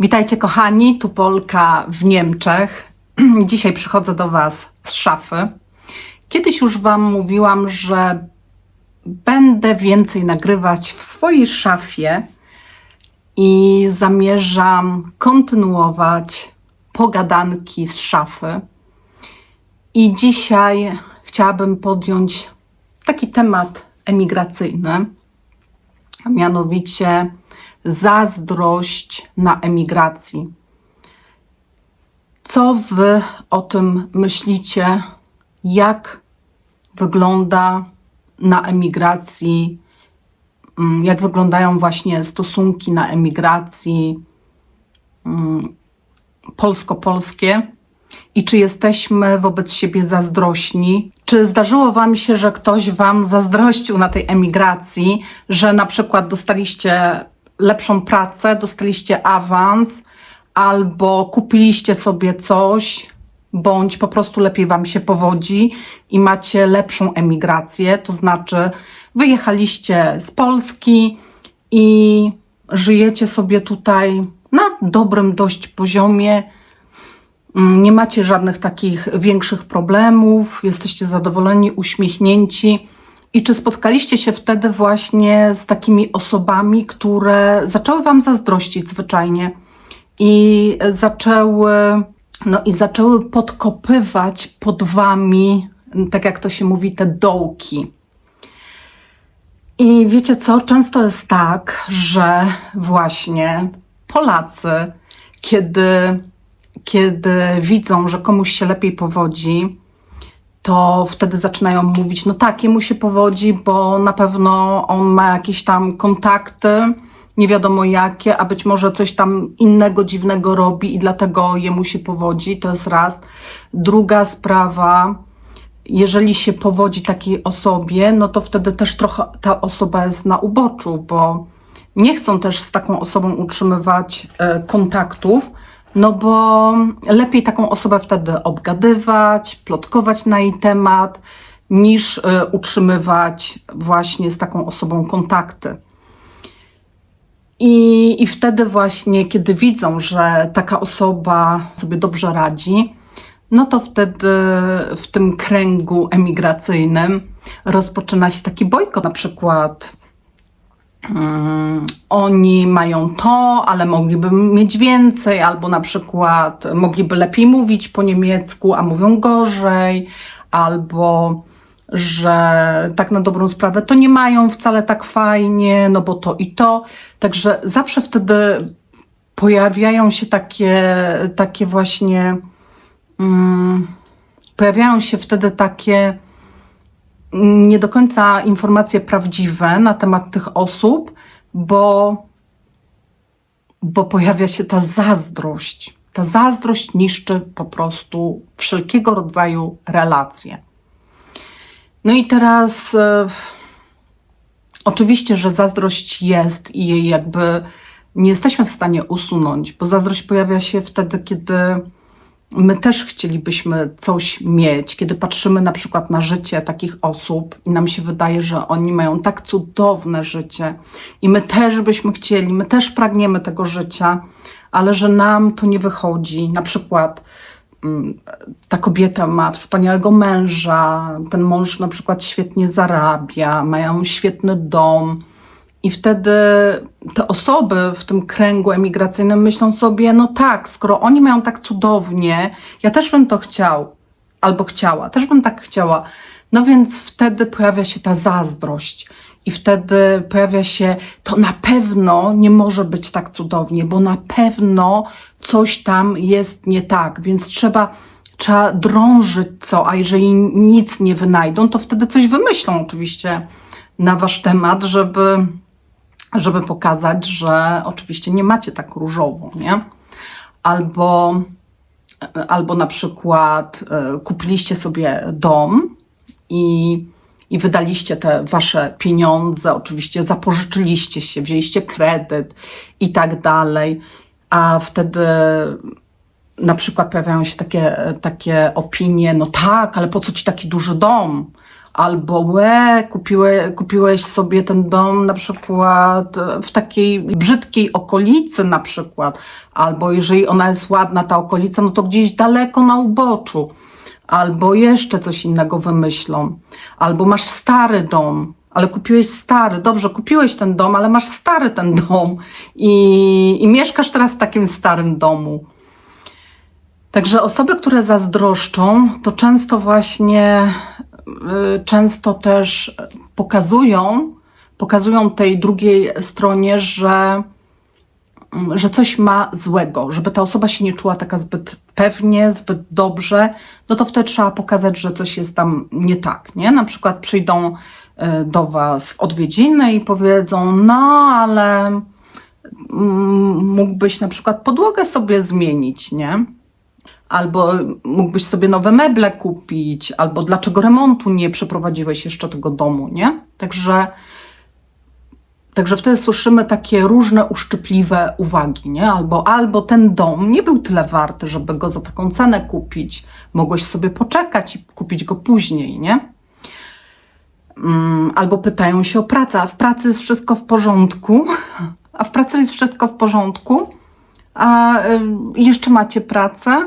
Witajcie kochani, tu Polka w Niemczech. Dzisiaj przychodzę do Was z szafy. Kiedyś już Wam mówiłam, że będę więcej nagrywać w swojej szafie i zamierzam kontynuować pogadanki z szafy. I dzisiaj chciałabym podjąć taki temat emigracyjny, a mianowicie zazdrość na emigracji. Co wy o tym myślicie? Jak wygląda na emigracji? mm, Jak wyglądają właśnie stosunki na emigracji mm, polsko-polskie? I czy jesteśmy wobec siebie zazdrośni? Czy zdarzyło Wam się, że ktoś Wam zazdrościł na tej emigracji, że na przykład dostaliście lepszą pracę, dostaliście awans, albo kupiliście sobie coś, bądź po prostu lepiej Wam się powodzi i macie lepszą emigrację, to znaczy wyjechaliście z Polski i żyjecie sobie tutaj na dobrym dość poziomie, Mm, nie macie żadnych takich większych problemów, jesteście zadowoleni, uśmiechnięci. I czy spotkaliście się wtedy właśnie z takimi osobami, które zaczęły wam zazdrościć zwyczajnie i zaczęły, no i zaczęły podkopywać pod wami, tak jak to się mówi, te dołki. I wiecie co? Często jest tak, że właśnie Polacy, kiedy, kiedy widzą, że komuś się lepiej powodzi, to wtedy zaczynają mówić, no tak, jemu się powodzi, bo na pewno on ma jakieś tam kontakty, nie wiadomo jakie, a być może coś tam innego dziwnego robi i dlatego jemu się powodzi. To jest raz. Druga sprawa, jeżeli się powodzi takiej osobie, no to wtedy też trochę ta osoba jest na uboczu, bo nie chcą też z taką osobą utrzymywać e, kontaktów, no bo lepiej taką osobę wtedy obgadywać, plotkować na jej temat, niż e, utrzymywać właśnie z taką osobą kontakty. I, I wtedy właśnie, kiedy widzą, że taka osoba sobie dobrze radzi, no to wtedy w tym kręgu emigracyjnym rozpoczyna się taki bojkot, na przykład oni mają to, ale mogliby mieć więcej, albo na przykład mogliby lepiej mówić po niemiecku, a mówią gorzej, albo że tak na dobrą sprawę to nie mają wcale tak fajnie, no bo to i to. Także zawsze wtedy pojawiają się takie, takie właśnie mm, pojawiają się wtedy takie nie do końca informacje prawdziwe na temat tych osób, bo, bo pojawia się ta zazdrość. Ta zazdrość niszczy po prostu wszelkiego rodzaju relacje. No i teraz e, oczywiście, że zazdrość jest i jej jakby nie jesteśmy w stanie usunąć, bo zazdrość pojawia się wtedy, kiedy my też chcielibyśmy coś mieć, kiedy patrzymy na przykład na życie takich osób i nam się wydaje, że oni mają tak cudowne życie i my też byśmy chcieli, my też pragniemy tego życia, ale że nam to nie wychodzi. Na przykład mm, ta kobieta ma wspaniałego męża, ten mąż na przykład świetnie zarabia, mają świetny dom. I wtedy te osoby w tym kręgu emigracyjnym myślą sobie, no tak, skoro oni mają tak cudownie, ja też bym to chciał albo chciała, też bym tak chciała. No więc wtedy pojawia się ta zazdrość i wtedy pojawia się, to na pewno nie może być tak cudownie, bo na pewno coś tam jest nie tak, więc trzeba, trzeba drążyć co, a jeżeli nic nie wynajdą, to wtedy coś wymyślą oczywiście na wasz temat, żeby żeby pokazać, że oczywiście nie macie tak różowo, nie? Albo, albo na przykład e, kupiliście sobie dom i, i wydaliście te wasze pieniądze, oczywiście zapożyczyliście się, wzięliście kredyt i tak dalej, a wtedy na przykład pojawiają się takie, takie opinie, no tak, ale po co ci taki duży dom? Albo łe, kupiłe, kupiłeś sobie ten dom na przykład w takiej brzydkiej okolicy na przykład, albo jeżeli ona jest ładna, ta okolica, no to gdzieś daleko na uboczu, albo jeszcze coś innego wymyślą, albo masz stary dom, ale kupiłeś stary, dobrze, kupiłeś ten dom, ale masz stary ten dom i, i mieszkasz teraz w takim starym domu. Także osoby, które zazdroszczą, to często właśnie, często też pokazują, pokazują tej drugiej stronie, że, mm, że coś ma złego, żeby ta osoba się nie czuła taka zbyt pewnie, zbyt dobrze, no to wtedy trzeba pokazać, że coś jest tam nie tak, nie? Na przykład przyjdą y, do Was w odwiedziny i powiedzą, no ale mm, mógłbyś na przykład podłogę sobie zmienić, nie? Albo mógłbyś sobie nowe meble kupić, albo dlaczego remontu nie przeprowadziłeś jeszcze tego domu, nie? Także, także wtedy słyszymy takie różne uszczypliwe uwagi, nie? Albo, albo ten dom nie był tyle warty, żeby go za taką cenę kupić, mogłeś sobie poczekać i kupić go później, nie? Mm, Albo pytają się o pracę, a w pracy jest wszystko w porządku, a w pracy jest wszystko w porządku, a y, jeszcze macie pracę,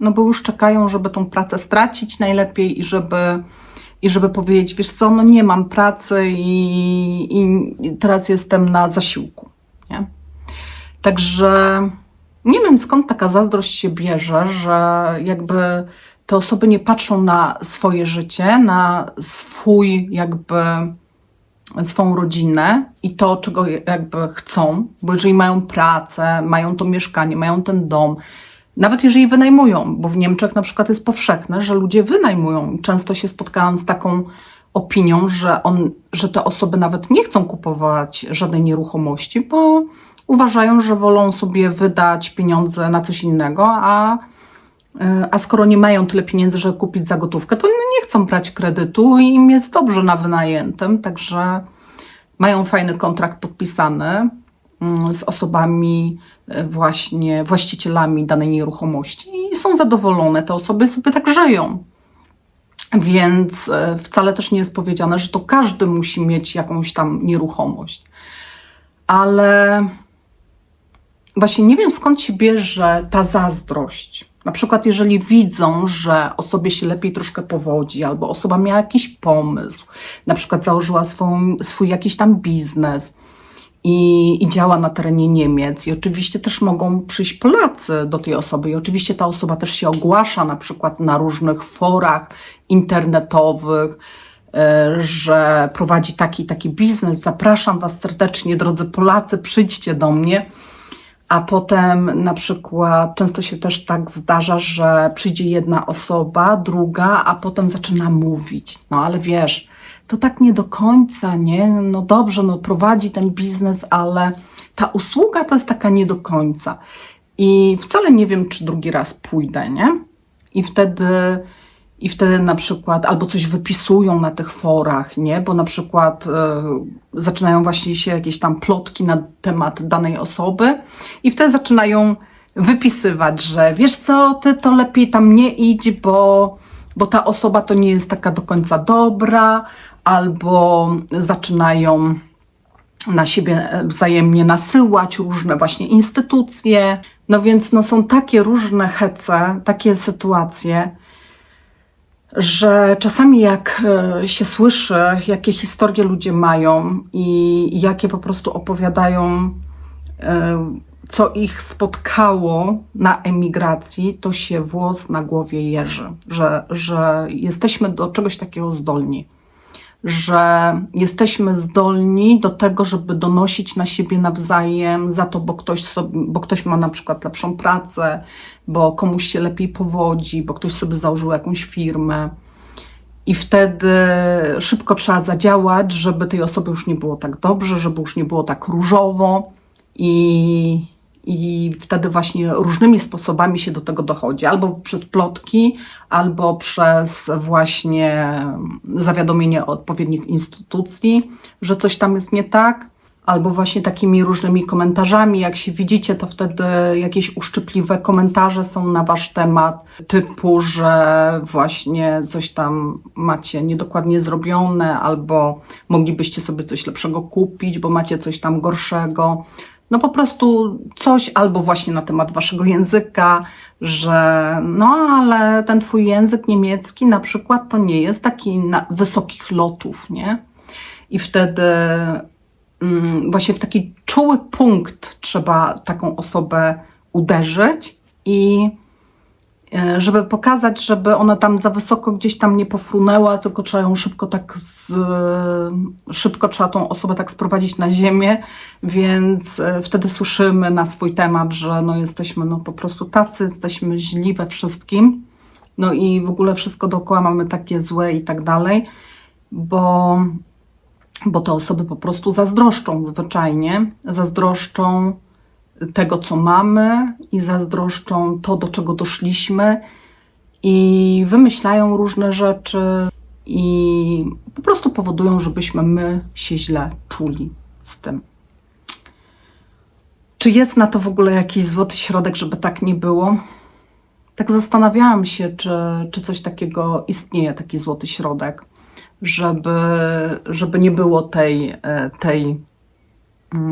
no bo już czekają, żeby tą pracę stracić najlepiej i żeby, i żeby powiedzieć, wiesz co, no nie mam pracy i, i teraz jestem na zasiłku, nie? Także nie wiem skąd taka zazdrość się bierze, że jakby te osoby nie patrzą na swoje życie, na swój jakby swą rodzinę i to, czego jakby chcą, bo jeżeli mają pracę, mają to mieszkanie, mają ten dom, nawet jeżeli wynajmują, bo w Niemczech na przykład jest powszechne, że ludzie wynajmują. Często się spotkałam z taką opinią, że, on, że te osoby nawet nie chcą kupować żadnej nieruchomości, bo uważają, że wolą sobie wydać pieniądze na coś innego, a, a skoro nie mają tyle pieniędzy, żeby kupić za gotówkę, to nie chcą brać kredytu i im jest dobrze na wynajętym, także mają fajny kontrakt podpisany z osobami e, właśnie właścicielami danej nieruchomości i są zadowolone. Te osoby sobie tak żyją. Więc e, wcale też nie jest powiedziane, że to każdy musi mieć jakąś tam nieruchomość. Ale właśnie nie wiem skąd się bierze ta zazdrość. Na przykład, jeżeli widzą, że osobie się lepiej troszkę powodzi, albo osoba miała jakiś pomysł, na przykład założyła swój jakiś tam biznes i, i działa na terenie Niemiec, i oczywiście też mogą przyjść Polacy do tej osoby, i oczywiście ta osoba też się ogłasza na przykład na różnych forach internetowych, e, że prowadzi taki taki biznes. Zapraszam Was serdecznie, drodzy Polacy, przyjdźcie do mnie a potem na przykład często się też tak zdarza, że przyjdzie jedna osoba, druga, a potem zaczyna mówić. No ale wiesz, to tak nie do końca, nie? No dobrze, no prowadzi ten biznes, ale ta usługa to jest taka nie do końca. I wcale nie wiem, czy drugi raz pójdę, nie? I wtedy i wtedy na przykład albo coś wypisują na tych forach, nie? Bo na przykład e, zaczynają właśnie się jakieś tam plotki na temat danej osoby i wtedy zaczynają wypisywać, że wiesz co, ty to lepiej tam nie idź, bo, bo ta osoba to nie jest taka do końca dobra, albo zaczynają na siebie e, wzajemnie nasyłać różne właśnie instytucje. No więc no, są takie różne hece, takie sytuacje, że czasami jak e, się słyszy, jakie historie ludzie mają i jakie po prostu opowiadają, e, co ich spotkało na emigracji, to się włos na głowie jeży, że, że jesteśmy do czegoś takiego zdolni że jesteśmy zdolni do tego, żeby donosić na siebie nawzajem za to, bo ktoś, sobie, bo ktoś ma na przykład lepszą pracę, bo komuś się lepiej powodzi, bo ktoś sobie założył jakąś firmę. I wtedy szybko trzeba zadziałać, żeby tej osoby już nie było tak dobrze, żeby już nie było tak różowo. I, i wtedy właśnie różnymi sposobami się do tego dochodzi, albo przez plotki, albo przez właśnie zawiadomienie odpowiednich instytucji, że coś tam jest nie tak, albo właśnie takimi różnymi komentarzami. Jak się widzicie, to wtedy jakieś uszczypliwe komentarze są na wasz temat, typu, że właśnie coś tam macie niedokładnie zrobione, albo moglibyście sobie coś lepszego kupić, bo macie coś tam gorszego. No po prostu coś, albo właśnie na temat waszego języka, że no ale ten twój język niemiecki na przykład to nie jest taki wysokich lotów, nie? I wtedy mm, właśnie w taki czuły punkt trzeba taką osobę uderzyć i żeby pokazać, żeby ona tam za wysoko gdzieś tam nie pofrunęła, tylko trzeba ją szybko tak z, szybko trzeba tą osobę tak sprowadzić na ziemię, więc e, wtedy słyszymy na swój temat, że no jesteśmy no po prostu tacy, jesteśmy źli we wszystkim, no i w ogóle wszystko dookoła mamy takie złe i tak dalej, bo bo te osoby po prostu zazdroszczą zwyczajnie, zazdroszczą tego, co mamy i zazdroszczą to, do czego doszliśmy i wymyślają różne rzeczy i po prostu powodują, żebyśmy my się źle czuli z tym. Czy jest na to w ogóle jakiś złoty środek, żeby tak nie było? Tak zastanawiałam się, czy, czy coś takiego istnieje, taki złoty środek żeby, żeby nie było tej, e, tej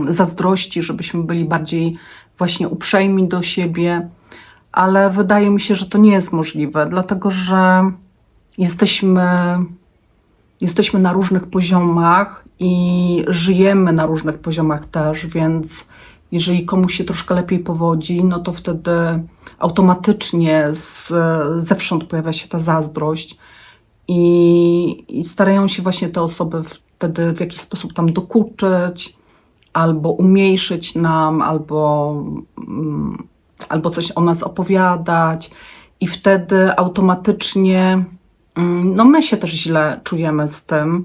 zazdrości, żebyśmy byli bardziej właśnie uprzejmi do siebie, ale wydaje mi się, że to nie jest możliwe, dlatego że jesteśmy, jesteśmy na różnych poziomach i żyjemy na różnych poziomach też, więc jeżeli komuś się troszkę lepiej powodzi, no to wtedy automatycznie z, zewsząd pojawia się ta zazdrość i, i starają się właśnie te osoby wtedy w jakiś sposób tam dokuczyć, albo umniejszyć nam, albo, mm, albo coś o nas opowiadać, i wtedy automatycznie mm, no my się też źle czujemy z tym.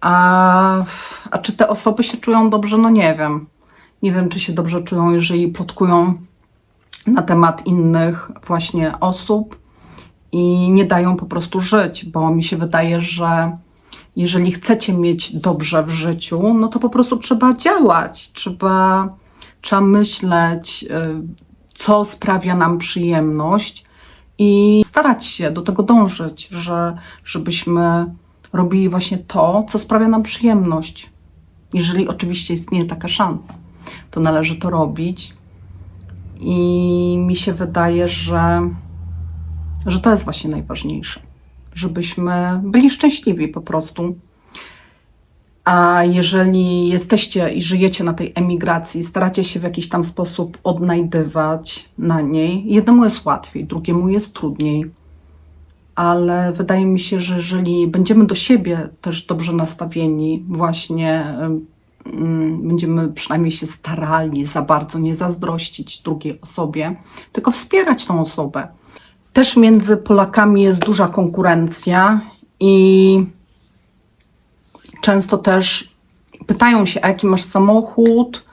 A, a czy te osoby się czują dobrze? No nie wiem. Nie wiem, czy się dobrze czują, jeżeli plotkują na temat innych właśnie osób i nie dają po prostu żyć, bo mi się wydaje, że jeżeli chcecie mieć dobrze w życiu, no to po prostu trzeba działać, trzeba, trzeba myśleć, y, co sprawia nam przyjemność i starać się do tego dążyć, że, żebyśmy robili właśnie to, co sprawia nam przyjemność. Jeżeli oczywiście istnieje taka szansa, to należy to robić. I mi się wydaje, że że to jest właśnie najważniejsze, żebyśmy byli szczęśliwi po prostu. A jeżeli jesteście i żyjecie na tej emigracji, staracie się w jakiś tam sposób odnajdywać na niej, jednemu jest łatwiej, drugiemu jest trudniej. Ale wydaje mi się, że jeżeli będziemy do siebie też dobrze nastawieni, właśnie będziemy przynajmniej się starali za bardzo nie zazdrościć drugiej osobie, tylko wspierać tą osobę też między Polakami jest duża konkurencja i często też pytają się, a jaki masz samochód,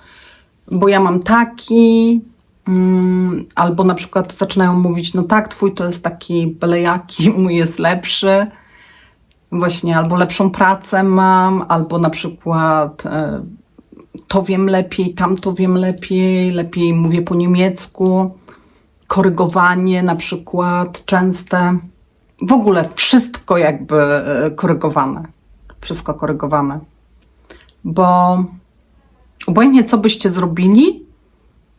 bo ja mam taki, mm, albo na przykład zaczynają mówić, no tak, twój to jest taki belejaki, mój jest lepszy, właśnie, albo lepszą pracę mam, albo na przykład e, to wiem lepiej, tamto wiem lepiej, lepiej mówię po niemiecku korygowanie na przykład częste. W ogóle wszystko jakby e, korygowane. Wszystko korygowane. Bo obojętnie co byście zrobili,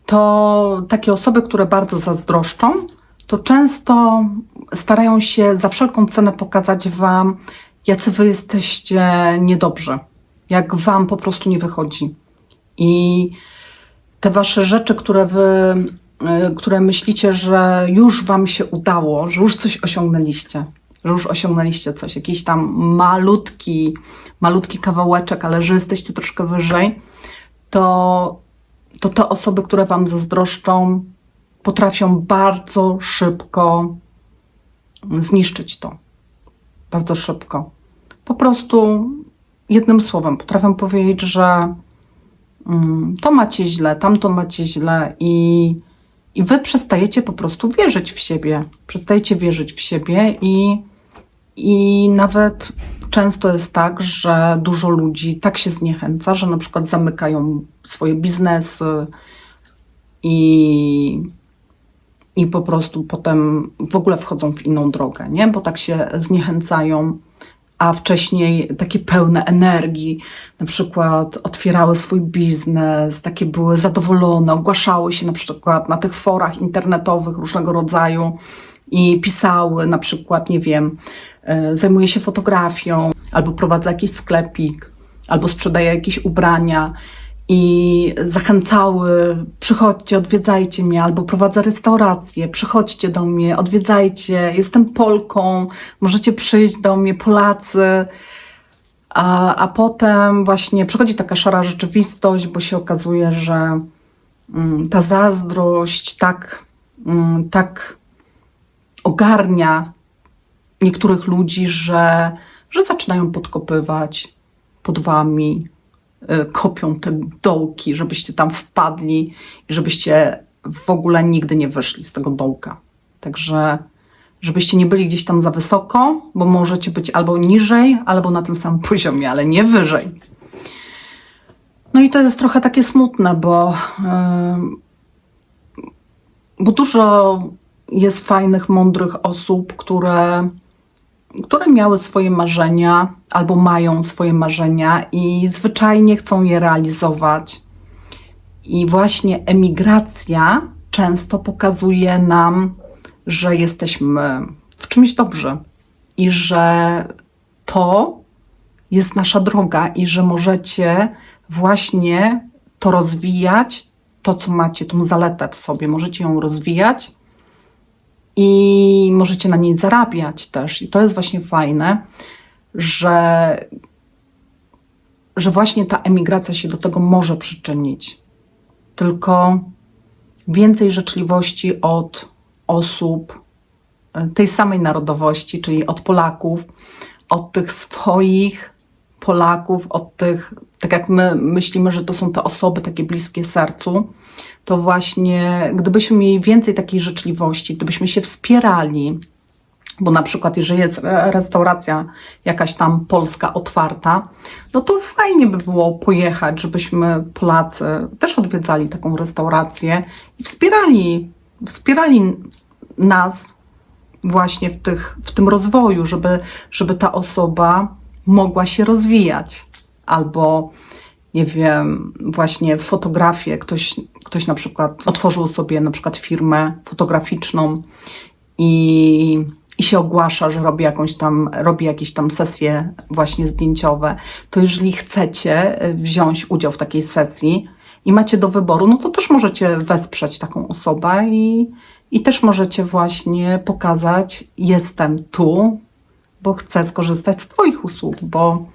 to takie osoby, które bardzo zazdroszczą, to często starają się za wszelką cenę pokazać Wam, jacy Wy jesteście niedobrzy, jak Wam po prostu nie wychodzi. I te Wasze rzeczy, które Wy które myślicie, że już Wam się udało, że już coś osiągnęliście, że już osiągnęliście coś, jakiś tam malutki, malutki kawałeczek, ale że jesteście troszkę wyżej, to, to te osoby, które Wam zazdroszczą, potrafią bardzo szybko zniszczyć to. Bardzo szybko. Po prostu jednym słowem potrafią powiedzieć, że mm, to macie źle, tamto macie źle i i wy przestajecie po prostu wierzyć w siebie. Przestajecie wierzyć w siebie i, i nawet często jest tak, że dużo ludzi tak się zniechęca, że na przykład zamykają swoje biznesy i, i po prostu potem w ogóle wchodzą w inną drogę, nie? Bo tak się zniechęcają, a wcześniej takie pełne energii, na przykład otwierały swój biznes, takie były zadowolone, ogłaszały się na przykład na tych forach internetowych różnego rodzaju i pisały na przykład, nie wiem, e, zajmuje się fotografią, albo prowadzi jakiś sklepik, albo sprzedaje jakieś ubrania i zachęcały, przychodźcie, odwiedzajcie mnie, albo prowadzę restaurację, przychodźcie do mnie, odwiedzajcie, jestem Polką, możecie przyjść do mnie, Polacy. A, a potem właśnie przychodzi taka szara rzeczywistość, bo się okazuje, że mm, ta zazdrość tak, mm, tak ogarnia niektórych ludzi, że, że zaczynają podkopywać pod wami, kopią te dołki, żebyście tam wpadli i żebyście w ogóle nigdy nie wyszli z tego dołka. Także żebyście nie byli gdzieś tam za wysoko, bo możecie być albo niżej, albo na tym samym poziomie, ale nie wyżej. No i to jest trochę takie smutne, bo, yy, bo dużo jest fajnych, mądrych osób, które, które miały swoje marzenia albo mają swoje marzenia i zwyczajnie chcą je realizować. I właśnie emigracja często pokazuje nam, że jesteśmy w czymś dobrzy i że to jest nasza droga i że możecie właśnie to rozwijać, to co macie, tą zaletę w sobie, możecie ją rozwijać i możecie na niej zarabiać też. I to jest właśnie fajne, że, że właśnie ta emigracja się do tego może przyczynić. Tylko więcej życzliwości od osób e, tej samej narodowości, czyli od Polaków, od tych swoich Polaków, od tych, tak jak my myślimy, że to są te osoby takie bliskie sercu, to właśnie gdybyśmy mieli więcej takiej życzliwości, gdybyśmy się wspierali, bo na przykład jeżeli jest restauracja jakaś tam polska otwarta, no to fajnie by było pojechać, żebyśmy Polacy też odwiedzali taką restaurację i wspierali, wspierali nas właśnie w, tych, w tym rozwoju, żeby, żeby ta osoba mogła się rozwijać. Albo nie wiem, właśnie fotografię. Ktoś, ktoś na przykład otworzył sobie na przykład firmę fotograficzną i, i się ogłasza, że robi jakąś tam, robi jakieś tam sesje właśnie zdjęciowe, to jeżeli chcecie wziąć udział w takiej sesji i macie do wyboru, no to też możecie wesprzeć taką osobę i, i też możecie właśnie pokazać, jestem tu, bo chcę skorzystać z Twoich usług, bo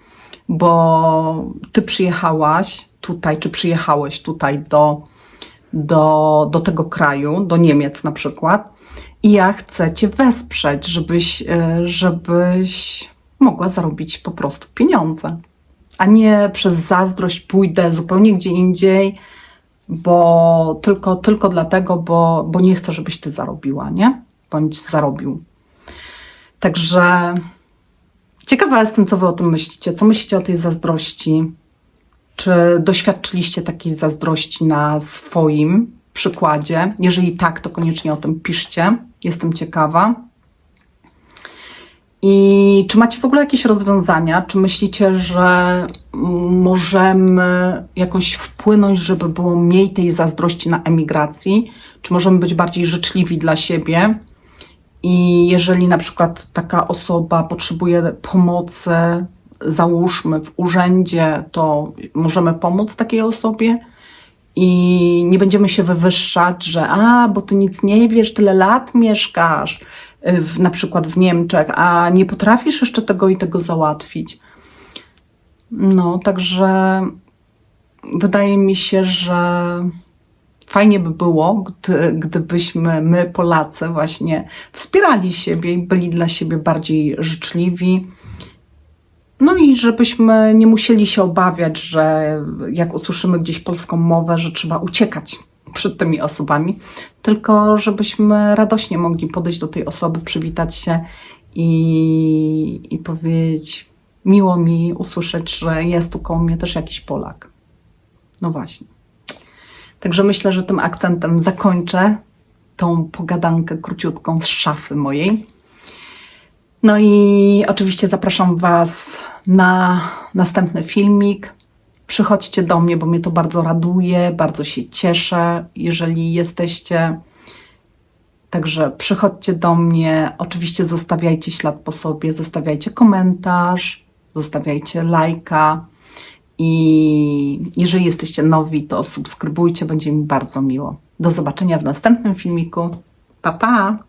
bo ty przyjechałaś tutaj, czy przyjechałeś tutaj do, do, do tego kraju, do Niemiec na przykład, i ja chcę cię wesprzeć, żebyś, e, żebyś mogła zarobić po prostu pieniądze, a nie przez zazdrość pójdę zupełnie gdzie indziej, bo tylko, tylko dlatego, bo, bo nie chcę, żebyś ty zarobiła, nie? Bądź zarobił. Także Ciekawa jestem, co Wy o tym myślicie. Co myślicie o tej zazdrości? Czy doświadczyliście takiej zazdrości na swoim przykładzie? Jeżeli tak, to koniecznie o tym piszcie. Jestem ciekawa. I czy macie w ogóle jakieś rozwiązania? Czy myślicie, że możemy jakoś wpłynąć, żeby było mniej tej zazdrości na emigracji? Czy możemy być bardziej życzliwi dla siebie? I jeżeli na przykład taka osoba potrzebuje pomocy, załóżmy w urzędzie, to możemy pomóc takiej osobie i nie będziemy się wywyższać, że a, bo ty nic nie wiesz, tyle lat mieszkasz, y, w, na przykład w Niemczech, a nie potrafisz jeszcze tego i tego załatwić. No, także wydaje mi się, że fajnie by było, gdy, gdybyśmy my, Polacy, właśnie wspierali siebie i byli dla siebie bardziej życzliwi. No i żebyśmy nie musieli się obawiać, że jak usłyszymy gdzieś polską mowę, że trzeba uciekać przed tymi osobami, tylko żebyśmy radośnie mogli podejść do tej osoby, przywitać się i, i powiedzieć: miło mi usłyszeć, że jest tu koło mnie też jakiś Polak. No właśnie. Także myślę, że tym akcentem zakończę tą pogadankę króciutką z szafy mojej. No i oczywiście zapraszam Was na następny filmik. Przychodźcie do mnie, bo mnie to bardzo raduje, bardzo się cieszę, jeżeli jesteście. Także przychodźcie do mnie. Oczywiście zostawiajcie ślad po sobie, zostawiajcie komentarz, zostawiajcie lajka. I jeżeli jesteście nowi, to subskrybujcie, będzie mi bardzo miło. Do zobaczenia w następnym filmiku. Pa, pa!